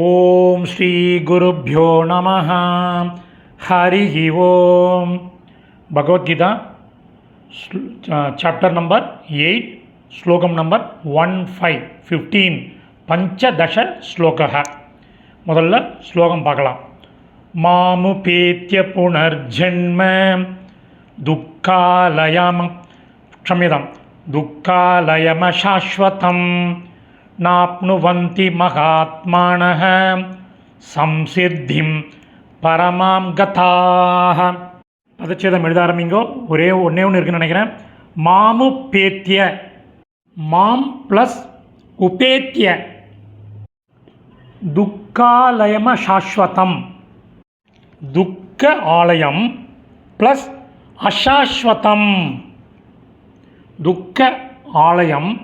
ஓம் ஸ்ரீ குருப்யோ நம ஹரி ஓம் பகவத்கீதா சாப்டர் நம்பர் எயிட் ஸ்லோகம் நம்பர் ஒன் ஃபைவ் ஃபிஃப்டீன் பஞ்சதச ஸ்லோக முதல்ல ஸ்லோகம் பார்க்கலாம். மாமுபேத்திய புனர்ஜென்ம துக்காலயம் க்ஷமிதம். துக்காலயமசாஸ்வதம் நாப்னுவந்தி மகாத்மானः சம்சித்திம் பரமாம் கதாக பதச்சேதம் எழுத ஆரம்பிங்கோ ஒரே ஒன்றே ஒன்று இருக்குன்னு நினைக்கிறேன். மாமு பேத்திய மாம் ப்ளஸ் உபேத்திய. துக்காலயம சாஸ்வதம். துக்க ஆலயம் ப்ளஸ் அசாஸ்வதம். துக்க ஆலயம்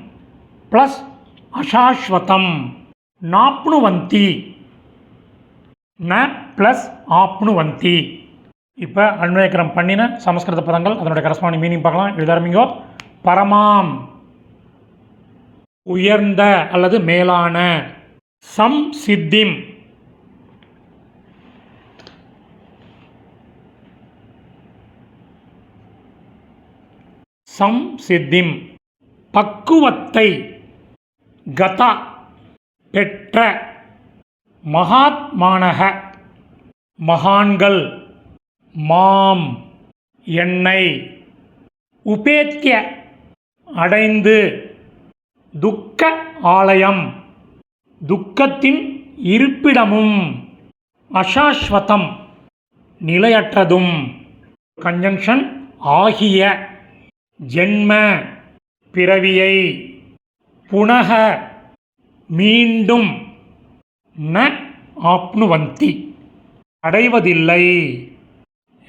ப்ளஸ் அசாஸ்வதம். நாப்னுவந்தி. ந ப்ளஸ் ஆப்னுவந்தி. இப்போ அன்வயக்கரம் பண்ணின சமஸ்கிருத பதங்கள் அதனுடைய கரஸ்பாண்டிங் மீனிங் பார்க்கலாம். எழுதாரம்பிங்கோ பரமாம். உயர்ந்த அல்லது மேலான. சம் சித்திம். சம் சித்திம். பக்குவத்தை கதா பெற்ற மகாத்மானக மகான்கள் மாம் என்னை உபேத்திய அடைந்து துக்க ஆலயம் துக்கத்தின் இருப்பிடமும் அசாஸ்வதம் நிலையற்றதும் கன்ஜங்ஷன் ஆகிய ஜென்ம பிறவியை புனக மீண்டும் ந ஆப்னுவந்தி. அடைவதில்லை.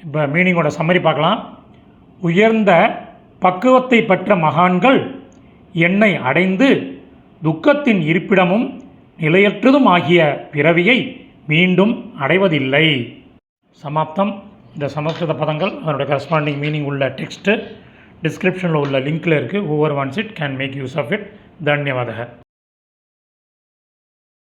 இப்போ மீனிங்கோட சம்மரி பார்க்கலாம். உயர்ந்த பக்குவத்தை பெற்ற மகான்கள் என்னை அடைந்து துக்கத்தின் இருப்பிடமும் நிலையற்றதும் ஆகிய பிறவியை மீண்டும் அடைவதில்லை. சமாப்தம். இந்த சமஸ்கிருத பதங்கள் அதனுடைய கரஸ்பாண்டிங் மீனிங் உள்ள டெக்ஸ்ட்டு டிஸ்கிரிப்ஷனில் உள்ள லிங்க்கில் இருக்குது ஒவ்வொரு once it can make use of it धन्यवाद।